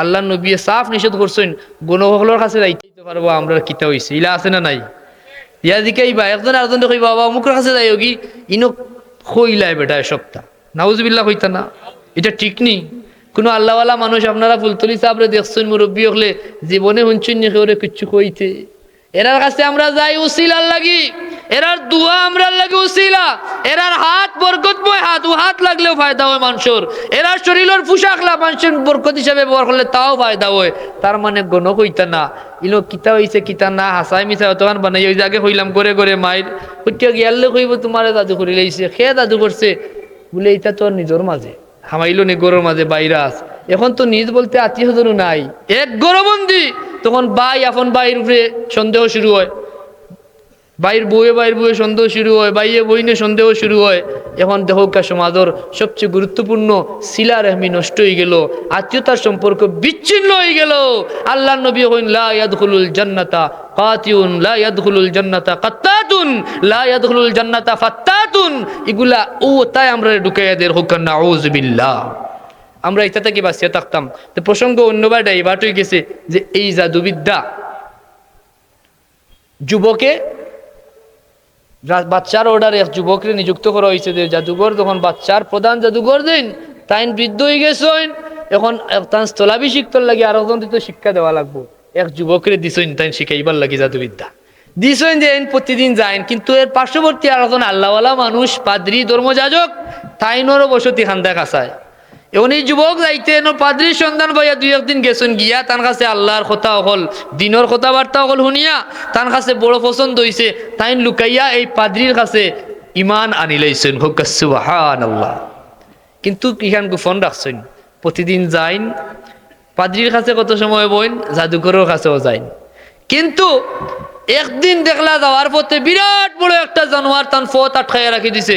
আল্লাহ নবী সাফ নিষেধ করছেন গণসকলের কাছে যাইতে পারব আমরা কিতা হইছে। ইলা আছে না নাই? ইয়া জিকাইবা একজন আরেকজন কইবা, বাবা, অমুকের কাছে যাই কি? ইনো খইলাই বেটা সপ্তা নাউজবিল্লা কইতা না। এটা ঠিক নেই কোনো আল্লাহওয়ালা মানুষ আপনারা ফুলতলি সাবরে দেখছেন, মুরব্বী হলে জীবনে হুঞ্চুন নিয়ে কিচ্ছু কইতে। এরার কাছে আমরা যাই, উসিলার লাগি। এরার দুয়া আমরা লাগে উসিলা। এরার হাত বরকতময় হাত, ও হাত লাগলেও ফায়দা হয় মানুষের। এরার শরীরের পোশাক লা মানুষের বরকত হিসাবে ব্যবহার করলে তাও ফায়দা হয়। তার মানে গণ কইতা না। ইলো কিতা হইছে, কিতা না, হাসাই মিছা অতখান বানাই, ওই জাগে কইলাম করে করে মাইর হইতে গিয়ালে কইব, তোমারে দাদু করে লাইছে খে দাদু করছে? বলে এটা তোর নিজের মাঝে। হামাইলো নি গরুর মাঝে বাইরা আছে। এখন তো নিজ বলতে আত্মীয় নাই। এক গরবন্দি, তখন বাই, আপন বাইর উপরে সন্দেহ শুরু হয়। বাইর বউয়ে বাইর বউয়ে সন্দেহ শুরু হয়, বাইয়ে বইনে সন্দেহ শুরু হয়। এখন দেহকা সমাজের সবচেয়ে গুরুত্বপূর্ণ সিলা রেহমি নষ্ট হয়ে গেল, আত্মীয়তার সম্পর্ক বিচ্ছিন্ন হয়ে গেল। আল্লাহ নবী হইন, লা ইয়াদখুলুল জান্নাতা কাতিউন, লা ইয়াদখুলুল জান্নাতা কাত্তাতুন, লা ইয়াদখুলুল জান্নাতা ফাত্তাতুন। এগুলা ও তাই আমরা ঢুকাইয়া দের হুকান নাউযুবিল্লাহ আমরা এটা থেকে বাঁচিয়ে থাকতাম। তো প্রসঙ্গ অন্যবার ডাইভার্ট হয়ে গেছে যে এই জাদুবিদ্যা যুবকে বাচ্চার অর্ডারে এক যুবকরে নিযুক্ত করা হয়েছে যে জাদুঘর যখন বাচ্চার প্রধান জাদুঘর দিন, তাইন বৃদ্ধ হয়ে গেছেন এখন তান স্থলাভিষিক্তর লাগে আর একজন তো শিক্ষা দেওয়া লাগবো। এক যুবকরে দিছেন তাই শিখাইবার লাগি জাদুবিদ্যা। দিছেন যে এন প্রতিদিন যায় কিন্তু এর পার্শ্ববর্তী আর একজন আল্লাহওয়ালা মানুষ, পাদ্রি, ধর্মযাজক, তাইনরও বসতি খান্দা কাছায় এই যুবক যাইতে এনো পাদ্রির সন্ধান পাইয়া দুই একদিন গেছেন গিয়া তার কাছে আল্লাহর কথা হল দিনের কথাবার্তা হল শুনিয়া তার কাছে বড় পছন্দ হইছে তাই লুকাইয়া এই পাদ্রির কাছে ইমান আনি লাইছেন। হোক আল্লাহ কিন্তু ইখান গোপন রাখছেন? প্রতিদিন যাইন, পাদ্রির কাছে কত সময় বইন, জাদুঘরের কাছেও যাইন। কিন্তু একদিন দেখলা যাওয়ার পথে বিরাট বড় একটা জানোয়ার তান ফত আটকাইয়া রাখি দিছে।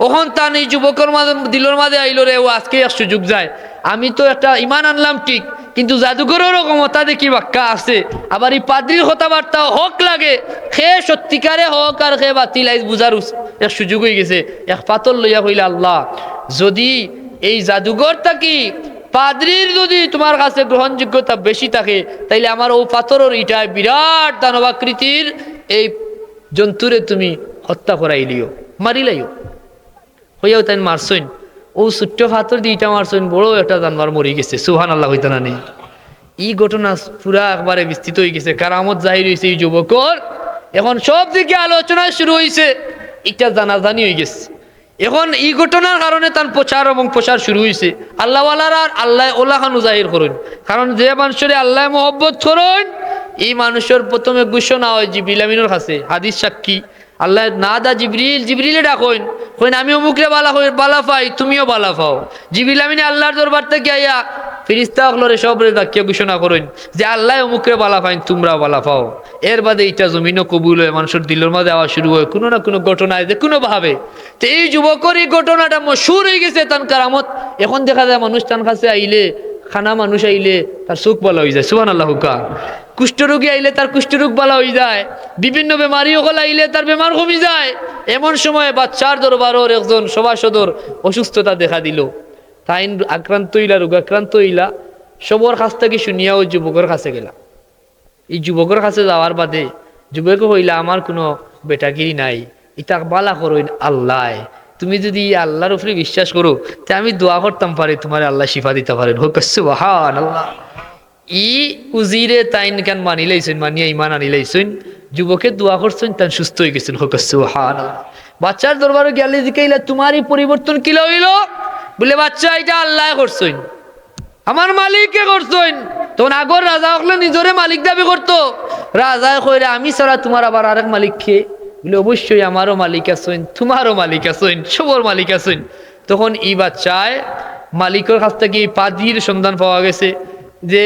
ওখন তান এই যুবকের মাঝে দিলর মাঝে আইলো রে, ও আজকে এক সুযোগ যায়। আমি তো একটা ইমান আনলাম ঠিক, কিন্তু জাদুঘরেরও ক্ষমতা দেখি বাক্কা আছে। আবার এই পাদ্রির কথাবার্তা হক লাগে, সে সত্যিকারে হক আর সে বাতিল আইজ বুঝার এক সুযোগ হয়ে গেছে। এক পাতল লইয়া কইলে, আল্লাহ, যদি এই জাদুঘর থাকি, পাদ্রির যদি তোমার কাছে গ্রহণযোগ্যতা বেশি থাকে, তাইলে আমার ও পাথরের ইটায় বিরাট দানবাকৃতির এই জন্তুরে তুমি হত্যা করাইলিও মারিলাইও হইয়াও তাই মারছইন ও ছোট্ট পাথর দিয়ে ইটা মারছইন বড় একটা জানবার মরি গেছে সুহান আল্লাহ হইতে না নেই। ই ঘটনা পুরা একবারে বিস্তৃত হয়ে গেছে, কারামত জাহির হয়েছে এই যুবকর। এখন সব দিকে আলোচনা শুরু হয়েছে এটা জানাজানি হয়ে গেছে। এখন এই ঘটনার কারণে তার প্রচার এবং প্রচার শুরু হয়েছে আল্লাহওয়ালারা আর আল্লাহ ওলাখানু জাহির করুন। কারণ যে মানুষের আল্লাহ মহব্বত করুন, এই মানুষের প্রথমে ঘোষণা হয় জিবিল আমিনের কাছে, হাদিস সাক্ষী। আল্লাহ না দা জিবরিল, জিবরিলে ডাকইন। কইন আমি অমুকরে বালা হই, বালা পাই তুমিও বালা পাও জিবরিল আমিনে আল্লাহর দরবার থেকে আইয়া ফিরিস্তা হলরে সবরে ডাকিয়া ঘোষণা করেন যে, আল্লাহ অমুকরে বালা পাইন তোমরা বালা পাও এর বাদে এইটা জমিনও কবুল হয় মানুষের দিলের মাঝে আওয়া শুরু হয় কোনো না কোনো ঘটনায় যে কোনো ভাবে। তো এই যুবকর এই ঘটনাটা মশুর হয়ে গেছে, তান কারামত। এখন দেখা যায় মানুষ তার কাছে আইলে খানা মানুষ আইলে তার চোখ ভালো হয়ে যায় সুহান আল্লাহ হুকা। কুষ্ঠরোগী আইলে তার কুষ্ঠরোগ ভালো হয়ে যায়, বিভিন্ন বেমারি হল আইলে তার বেমার কমে যায়। এমন সময় বাচ্চার দরবারর একজন সভাসদর অসুস্থতা দেখা দিল। তাই আক্রান্ত হইলা রোগাক্রান্ত হইলা, সবর কাছ থেকে শুনিয়া ওই যুবকের কাছে গেলা। এই যুবকের কাছে যাওয়ার বাদে, যুবক হইলা, আমার কোনো বেটাগিরি নাই ইটা বালা করো আল্লাহ তুমি যদি আল্লাহর উপরে বিশ্বাস করো, তা আমি দোয়া করতাম পারে তোমার আল্লাহ শিফা দিতে পারেন। হোক সুবাহান আল্লাহ ই উজিরে তাইন কেন মানি লাইছেন, মানিয়া ইমান আনি লাইছেন? যুবকে দোয়া করছেন তান সুস্থ হয়ে গেছেন। হোক সুহান বাচ্চার দরবারে গেলে জিকাইলা তোমারই পরিবর্তন কি হইল বলে, বাচ্চা, এটা আল্লাহ করছেন। আমার মালিককে করছেন। তখন আগর রাজা হলে নিজরে মালিক দাবি করতো। রাজায় কইরে, আমি ছাড়া তোমার আবার আরেক মালিক কে? বলে, অবশ্যই আমারও মালিক আছেন, তোমারও মালিক আছেন, সবর মালিক আছেন। তখন এই বাচ্চায় মালিকের কাছ থেকে পাদ্রির সন্ধান পাওয়া গেছে যে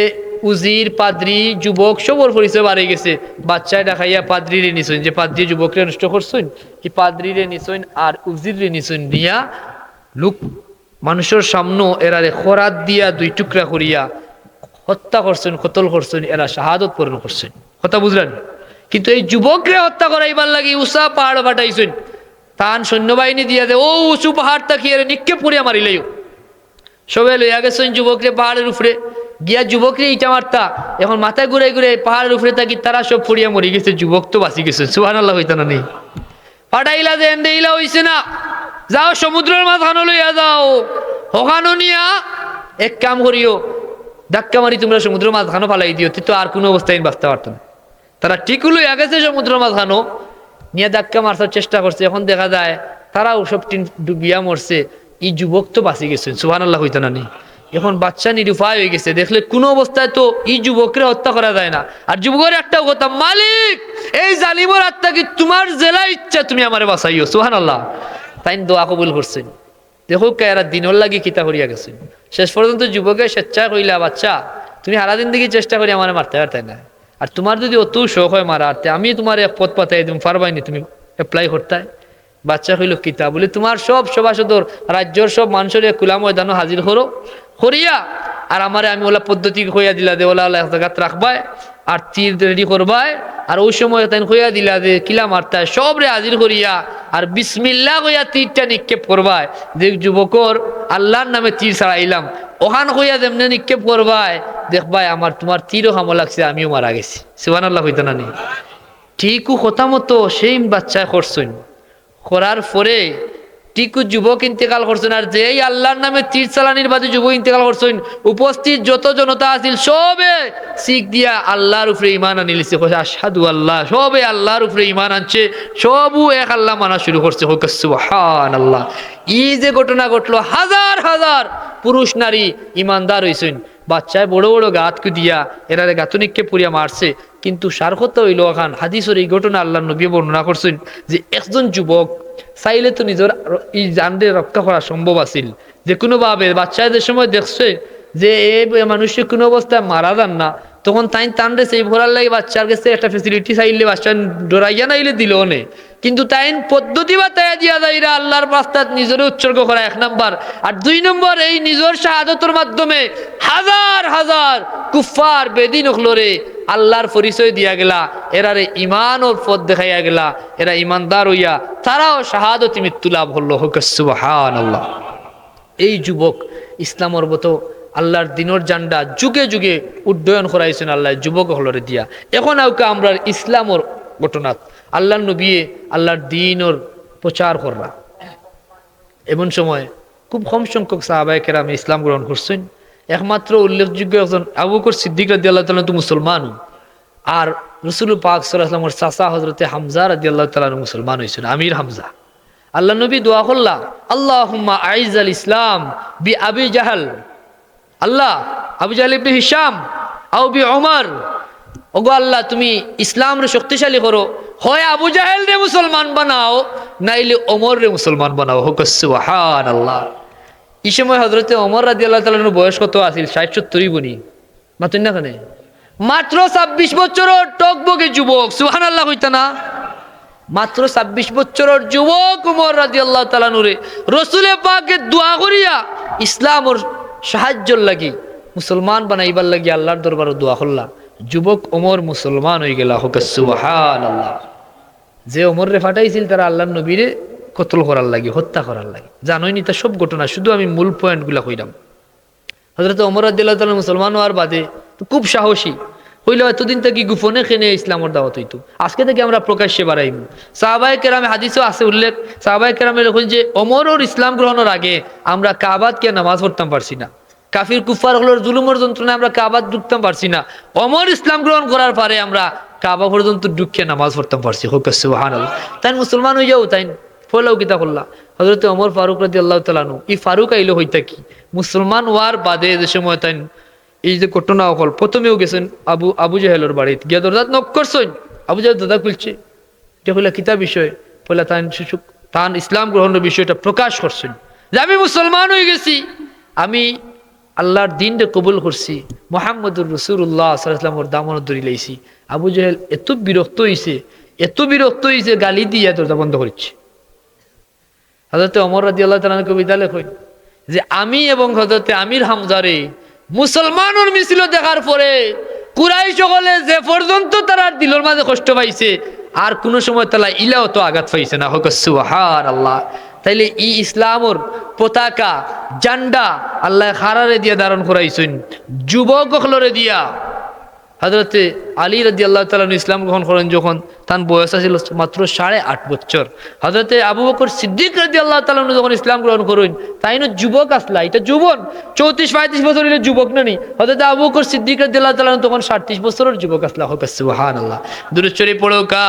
উজির, পাদ্রি, যুবক সবর পরিচয় বাড়ে গেছে। বাচ্চায় দেখাইয়া পাদ্রিরে নিছেন, যে পাদ্রি যুবকরে নষ্ট করছেন, কি পাদ্রিরে নিছেন আর উজিরে নিছেন নিয়া লোক মানুষের সামনে এরারে খরাত দিয়া দুই টুকরা করিয়া হত্যা করছেন, কতল করছেন, এরা শাহাদত পূরণ করছেন। কথা বুঝলেন? কিন্তু এই যুবকরে হত্যা করাইবার লাগি উষা পাহাড় ফাটাইছেন তান সৈন্যবাহিনী দিয়া দে, ও উঁচু পাহাড় তাকিয়ে নিক্ষেপ করিয়া মারিলেও সবে লইয়া গেছেন যুবকরে পাহাড়ের উপরে। গিয়া যুবকরে ইটা মারতা। এখন মাথায় ঘুরে ঘুরে পাহাড়ের উপরে থাকি তারা সব পড়িয়া মরে গেছে, যুবক তো বাঁচি গেছে। সুহান আল্লাহ হইতা না নেই। পাঠাইলা যে এন্ডে ইলা হইছে না। যাও সমুদ্রের মাঝখানো লইয়া যাও। হকানো নিয়া এক কাম করিও। ধাক্কা মারি তোমরা সমুদ্রের মাঝখানো ফালাই দিও। তো আর কোনো অবস্থায় বাঁচতে পারতো না। তারা ঠিকই লইয়া সমুদ্র মাঝখানো নিয়ে ধাক্কা মারবার চেষ্টা করছে। এখন দেখা যায় তারাও সব টিন ডুবিয়া মরছে। এই যুবক তো বাঁচি গেছে। সুহান আল্লাহ হইতো না এখন বাচ্চা নিরুপায় হয়ে গেছে। দেখলে কোন অবস্থায় তো এই যুবকরে হত্যা করা যায় না। আর যুবকের একটা কথা, মালিক, এই জালিমর আত্মা কি তোমার জেলা ইচ্ছা তুমি আমারে বাঁচাইও? সুহান আল্লাহ তাই দোয়া কবুল করছেন। দেখো এরা দিনর লাগি কিতা করিয়া গেছেন। শেষ পর্যন্ত যুবকে স্বেচ্ছা কইলা, বাচ্চা, তুমি সারাদিন দিকে চেষ্টা করি আমার মারতে পারতাই না। আর তোমার যদি অত শখ হয় মারা আরতে আমি তোমার এক পথ পাতাই তুমি পারবাইনি তুমি অ্যাপ্লাই করতে। বাচ্চা হইল কিতা বলে, তোমার সব সভাসদর, রাজ্যর সব মানুষের কুলা ময়দানও হাজির করো করিয়া, আর আমারে আমি ওলা পদ্ধতি কইয়া দিলা দে, ওলা ওলা এক জায়গাত রাখবাই আর তীর রেডি করবাই আর ওই সময় তাই কইয়া দিলা দে, কিলা মারতায় সব রে হাজির করিয়া, আর বিসমিল্লা কইয়া তীরটা নিক্ষেপ করবাই দেখ যুবকর, আল্লাহর নামে তীর ছাড়াইলাম। ওখান কইয়া যেমনি নিক্ষেপ করবাই দেখবাই আমার তোমার তীরও হামো লাগছে, আমিও মারা গেছি। সুবান আল্লাহ হইতো না নি? ঠিকও কথা মতো সেই বাচ্চায় করছেন করার পরে টিকু যুবক ইন্তেকাল করছেন আর যেই আল্লাহর নামে তীর চালানির বাদে যুবক ইন্তেকাল করছেন উপস্থিত যত জনতা আছিল, সবে শিখ দিয়া আল্লাহর উপরে ইমান আনিলিছে কইছে, আশহাদু আল্লাহ সবে আল্লাহর উপরে ইমান আনছে সবও এক আল্লাহ মানা শুরু করছে। সুবহান আল্লাহ ই যে ঘটনা ঘটলো, হাজার হাজার পুরুষ নারী ইমানদার হইছেন। বাচ্চায় বড় বড় গাত দিয়া এরারে গাতনিককে পুরিয়া মারছে। কিন্তু সারকত হইল খান হাদিসের এই ঘটনা আল্লাহ নবী বর্ণনা করছেন যে একজন যুবক চাইলে তো নিজের এই জানরে রক্ষা করা সম্ভব আছিল। যে কোনো ভাবে বাচ্চাদের সময় দেখছে যে এই মানুষের কোনো অবস্থায় মারা যান না, তখন তাই তানরে সেই ভরার লাগে বাচ্চার কাছে একটা ফেসিলিটি চাইলে বাচ্চা ডরাইয়া নাইলে দিল নে। কিন্তু তাই পদ্ধতি বা তাই দিয়া যাইরা আল্লাহর রাস্তাত নিজের উৎসর্গ করা এক নাম্বার। আর দুই নম্বর, এই নিজের শাহাদতের মাধ্যমে হাজার হাজার কুফার বেদিন হলরে আল্লাহর পরিচয় দিয়া গেলা, এরারে ইমান ওর পথ দেখাইয়া গেলা, এরা ইমানদার হইয়া, তারাও শাহাদতি মৃত্যু লাভ হল। হোক সুবহান আল্লাহ এই যুবক ইসলামর মতো আল্লাহর দিনর জান্ডা যুগে যুগে উড্ডয়ন করাইছেন আল্লাহ, যুবক হলরে দিয়া। এখন আউকে আমরা ইসলামর ঘটনাত। আল্লাহর নবিয়ে আল্লাহর দিনর প্রচার কররা এমন সময় খুব কম সংখ্যক সাহাবায় কেরামে ইসলাম গ্রহণ করছেন। একমাত্র উল্লেখযোগ্য একজন আবু বকর সিদ্দিক রাদি আল্লাহ তালা মুসলমান। আর রসুল পাক সাল্লাহামের চাচা হজরতে হামজা রাদি আল্লাহ তালা মুসলমান হয়েছেন, আমির হামজা। আল্লাহ নবী দোয়া করলা আল্লাহ আইজ আল ইসলাম বি আবি জাহাল, আল্লাহ আবু জাহাল ইবনে হিসাম আও বি ওমর ওগো আল্লাহ, তুমি ইসলামরে শক্তিশালী করো হয় আবু জাহেল রে মুসলমান বানাও, নাইলে ওমর রে মুসলমান বানাও। হোক সুবহান আল্লাহ এই সময় হজরতে অমর রাজি আল্লাহ তালার বয়স কত আছিল? ষাট সত্তরই বনি। মাতুন না কানে? মাত্র ছাব্বিশ বছরের টকবগে যুবক সুহান আল্লাহ হইতা না? মাত্র ছাব্বিশ বছরের যুবক উমর রাজি আল্লাহ তালানুরে রসুলে পাকে দোয়া করিয়া ইসলামর সাহায্যর লাগি, মুসলমান বানাইবার লাগি আল্লাহর দরবার দোয়া করলা যুবক ওমর মুসলমান হয়ে গেলা। হোক আল্লাহ যে ওমর রে ফাটাইছিল, তারা আল্লাহ নবীরে কতল করার লাগে, হত্যা করার লাগে। জানোই নি তা সব ঘটনা, শুধু আমি মূল পয়েন্টগুলা কইলাম হজরত অমর আদিল্লাহ তালা মুসলমান হওয়ার বাদে খুব সাহসী। হইলে এতদিন থেকে গোপনে খেনে ইসলামর দাওয়াত হইতো? আজকে থেকে আমরা প্রকাশ্যে বাড়াইব সাহাবাই কেরামে হাদিসও আছে উল্লেখ। সাহাবাই কেরামে দেখুন যে অমরর ইসলাম গ্রহণের আগে আমরা কাবাদ কে নামাজ পড়তাম পারছি না। কাফির কুফার হলোর জুলুমের যন্ত্রণায় আমরা কাবাদ ঢুকতাম পারছি না। অমর ইসলাম গ্রহণ করার পরে আমরা কাবা পর্যন্ত ঢুকিয়ে নামাজ পড়তাম পারছি। হোক সুহান তাই মুসলমান হয়ে যাও, তাই ফলাও কিতা করলা। হজরত অমর ফারুক রাজি আল্লাহ তালানু এই ফারুক আইলো হইতা কি? মুসলমান হওয়ার বাদে যে সময় তাই এই যে ঘটনা হল প্রথমেও গেছেন আবু আবু জাহেলের বাড়িতে। গিয়া দরজাত নক করছেন। আবু জাহেল দাদা খুলছে। এটা হইলা কিতা বিষয়? পয়লা তান শিশু তান ইসলাম গ্রহণের বিষয়টা প্রকাশ করছেন। যে আমি মুসলমান হয়ে গেছি, আমি আল্লাহর দিনটা কবুল করছি। মোহাম্মদুর রসুল্লাহ সাল্লামর দামন ধরি লাইছি। আবু জাহেল এত বিরক্ত হইছে, এত বিরক্ত হইছে, গালি দিয়া দরজা বন্ধ করছে হজরতে অমর রাজি আল্লাহ তালা কবিতা লেখেন যে, আমি এবং হজরতে আমির হামজারে মুসলমানের মিছিল দেখার পরে কুরাই সকলে যে পর্যন্ত তারা দিলর মাঝে কষ্ট পাইছে, আর কোনো সময় তালা ইলাও তো আঘাত পাইছে না। হোক সুহার আল্লাহ তাইলে ই ইসলামর পতাকা, জান্ডা আল্লাহ খারারে দিয়া ধারণ করাইছেন, যুবক হলরে দিয়া। হজরতে আলী রাজি আল্লাহ তালন ইসলাম গ্রহণ করেন যখন, তার বয়স আছিল মাত্র সাড়ে আট বছর। হজরতে আবু বকর সিদ্দিক রাজি আল্লাহ তালন যখন ইসলাম গ্রহণ করেন, তাই না যুবক আসলা, এটা যুবন। চৌত্রিশ পঁয়ত্রিশ বছর হলে যুবক না নি? হজরতে আবু বকর সিদ্দিক রাজি আল্লাহ তালন তখন সাতত্রিশ বছরের যুবক আসলা। হোক সুহান আল্লাহ দুরুচরি পড়ো কা